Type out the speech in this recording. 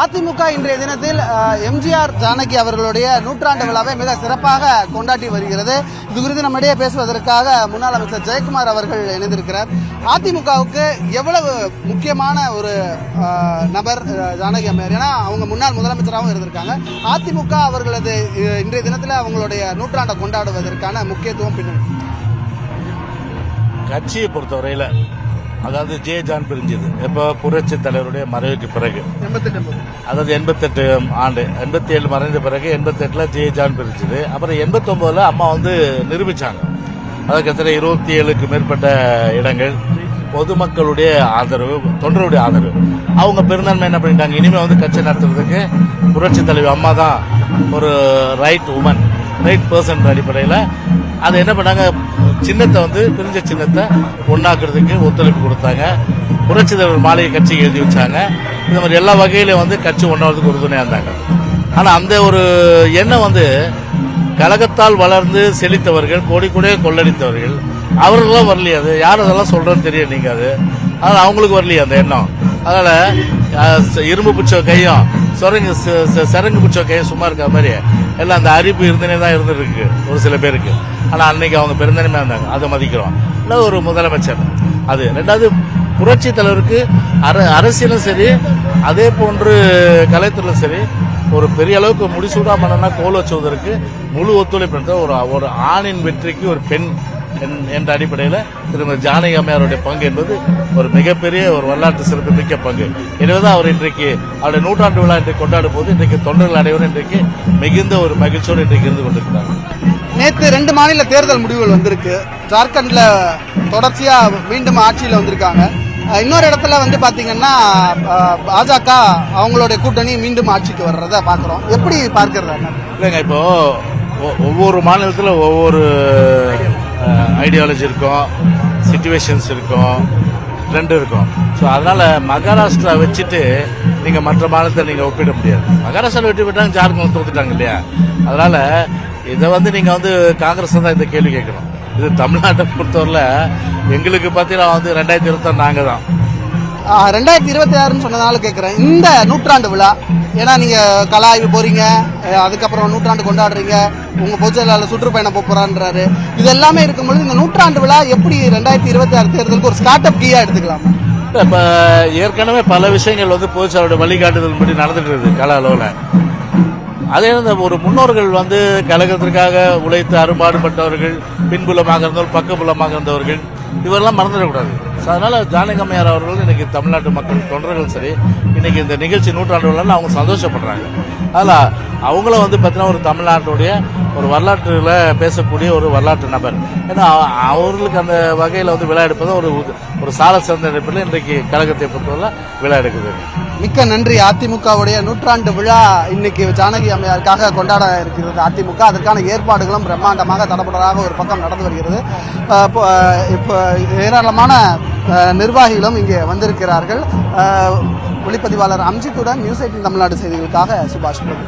அதிமுக இன்றைய தினத்தில் எம்ஜிஆர் ஜானகி அவர்களுடைய நூற்றாண்டு விழாவை மிக சிறப்பாக கொண்டாடி வருகிறது. இது குறித்து நம்மிடையே பேசுவதற்காக முன்னாள் அமைச்சர் ஜெயக்குமார் அவர்கள் இணைந்திருக்கிறார். அதிமுகவுக்கு எவ்வளவு முக்கியமான ஒரு நபர் ஜானகி அம்மையார்? ஏன்னா அவங்க முன்னாள் முதலமைச்சராகவும் இருந்திருக்காங்க. அதிமுக அவர்களது இன்றைய தினத்தில் அவங்களுடைய நூற்றாண்டை கொண்டாடுவதற்கான முக்கியத்துவம் பின்னணி கட்சியை பொறுத்தவரையில் அதாவது ஜே ஜான் பிரிஞ்சது. இப்போ புரட்சி தலைவருடைய மறைவுக்கு பிறகு. அதாவது எண்பத்தெட்டு ஆண்டு எண்பத்தி ஏழு மறைந்த பிறகு எண்பத்தெட்டில் ஜே ஜான் பிரிஞ்சது. அப்புறம் எண்பத்தொம்போதில் அம்மா வந்து நிரூபிச்சாங்க. அதாவது கிட்டத்தட்ட இருபத்தி ஏழுக்கு மேற்பட்ட இடங்கள் பொதுமக்களுடைய ஆதரவு தொண்டருடைய ஆதரவு. அவங்க பெருந்தன்மை என்ன பண்ணிட்டாங்க? இனிமேல் வந்து கட்சி நடத்துறதுக்கு புரட்சி தலைவி அம்மா தான் ஒரு ரைட் உமன் ரைட் பர்சன் அடிப்படையில் அது என்ன பண்ணாங்க? சின்னத்தை வந்து பிரிஞ்ச சின்னத்தை ஒன்றாக்குறதுக்கு ஒத்துழைப்பு கொடுத்தாங்க. புரட்சி தலைவர் மாளிகை கட்சிக்கு எழுதி வச்சாங்க. இந்த மாதிரி எல்லா வகையிலும் வந்து கட்சி ஒன்றாவதுக்கு உறுதுணையாக இருந்தாங்க. ஆனால் அந்த ஒரு எண்ணம் வந்து கழகத்தால் வளர்ந்து செழித்தவர்கள் கோடி கோடியே கொள்ளடித்தவர்கள் அவர்களெல்லாம் வரலையாது அது யார் அதெல்லாம் சொல்கிறோன்னு தெரியும் நீங்கள் அது. அதனால் அவங்களுக்கு வரலையே அந்த எண்ணம். அதனால இரும்பு பிடிச்ச கையும் சொரங்கு சரங்கு பிடிச்ச கையும் சும்மா இருக்க மாதிரி எல்லாம் அந்த அறிவு இருந்தனே தான் இருந்துருக்கு ஒரு சில பேருக்கு. ஆனால் அன்னைக்கு அவங்க பெருந்தன்மையாக இருந்தாங்க. அதை மதிக்கிறோம். இல்லை ஒரு முதலமைச்சர். அது ரெண்டாவது புரட்சி தலைவருக்கு அர அரசியலும் சரி அதே போன்று கலைத்துறையும் சரி ஒரு பெரிய அளவுக்கு முடிசூடா பண்ணனா கோல் வச்சுவதற்கு முழு ஒத்துழைப்பு ஒரு ஒரு ஆணின் வெற்றிக்கு ஒரு பெண் என்ற அடிப்படையில் திருமதி ஜானகி அம்மையாருடைய பங்கு என்பது ஒரு மிகப்பெரிய ஒரு வரலாற்று சிறப்பு மிக்க பங்கு. எனவேதான் அவர் இன்றைக்கு அவருடைய நூற்றாண்டு விழா இன்றைக்கு கொண்டாடும் போது இன்றைக்கு தொண்டர்கள் அனைவரும் இன்றைக்கு மிகுந்த ஒரு மகிழ்ச்சியோடு இன்றைக்கு இருந்து கொண்டிருக்கிறார்கள். நேற்று ரெண்டு மாநில தேர்தல் முடிவுகள் வந்திருக்கு. ஜார்க்கண்ட்ல தொடர்ச்சியா மீண்டும் ஆட்சியில் வந்திருக்காங்க. இன்னொரு இடத்துல வந்து பாத்தீங்கன்னா பாஜக அவங்களுடைய கூட்டணி மீண்டும் ஆட்சிக்கு வர்றத பாக்குறோம். எப்படி பார்க்கறது? இல்லைங்க இப்போ ஒவ்வொரு மாநிலத்தில் ஒவ்வொரு ஐடியாலஜி இருக்கும் சுச்சுவேஷன்ஸ் இருக்கும் ட்ரெண்ட் இருக்கும். ஸோ அதனால் மகாராஷ்டிரா வச்சுட்டு நீங்கள் மற்ற மாநிலத்தை நீங்கள் ஒப்பிட முடியாது. மகாராஷ்டிரா வெற்றி பெற்றாங்க ஜார்க்கண்ட் தோத்துட்டாங்க இல்லையா? அதனால் இதை வந்து நீங்கள் வந்து காங்கிரஸ் தான் இந்த கேள்வி கேட்கணும். இது தமிழ்நாட்டை பொறுத்தவரையில் எங்களுக்கு பார்த்தீங்கன்னா வந்து ரெண்டாயிரத்தி இருபத்தாறு நாங்கள் தான். ரெண்டாயிரத்தி இருபத்தி ஆறுன்னு சொன்னதால கேட்குறேன் இந்த நூற்றாண்டு விழா ஏன்னா நீங்கள் கலா ஆய்வு அதுக்கப்புறம் நூற்றாண்டு கொண்டாடுறீங்க உங்கள் பொதுச்செயலாளர் சுற்றுப்பயணம் போகிறான்றாரு இது எல்லாமே இருக்கும்பொழுது இந்த நூற்றாண்டு விழா எப்படி ரெண்டாயிரத்தி இருபத்தி ஆறு தேர்தலுக்கு ஒரு ஸ்டார்ட் அப் கீயாக எடுத்துக்கலாம்? இப்போ ஏற்கனவே பல விஷயங்கள் வந்து பொதுச்செயலோட வழிகாட்டுதல் படி நடந்துட்டு இருக்குது கல அளவில் அதே இந்த ஒரு முன்னோர்கள் வந்து கழகத்திற்காக உழைத்து அரும்பாடுபட்டவர்கள் பின்புலமாக இருந்தவர்கள் பக்கபுலமாக இருந்தவர்கள் இவரெல்லாம் மறந்துடக்கூடாது. ஸோ அதனால ஜானகம்மையார் அவர்கள் இன்றைக்கி தமிழ்நாட்டு மக்கள் தொண்டர்கள் சரி இன்னைக்கு இந்த நிகழ்ச்சி நூற்றாண்டு விழால அவங்க சந்தோஷப்படுறாங்க. அதில் அவங்கள வந்து பார்த்தீங்கன்னா ஒரு தமிழ்நாட்டுடைய ஒரு வரலாற்றில் பேசக்கூடிய ஒரு வரலாற்று நபர். ஏன்னா அவ- அவர்களுக்கு அந்த வகையில் வந்து விழா எடுப்பது ஒரு ஒரு சால சிறந்த அடிப்படையில் இன்றைக்கு கழகத்தை பொறுத்தவரை விழா எடுக்குது மிக்க நன்றி. அதிமுகவுடைய நூற்றாண்டு விழா இன்னைக்கு ஜானகி அம்மையாருக்காக கொண்டாட இருக்கிறது அதிமுக. அதற்கான ஏற்பாடுகளும் பிரம்மாண்டமாக தடபடலாக ஒரு பக்கம் நடந்து வருகிறது. இப்போ, ஏராளமான நிர்வாகிகளும் இங்கே வந்திருக்கிறார்கள். ஒளிப்பதிவாளர் அம்ஜித்துடன் நியூஸ் எயிட்டின் தமிழ்நாடு செய்திகளுக்காக சுபாஷ் பிரபு.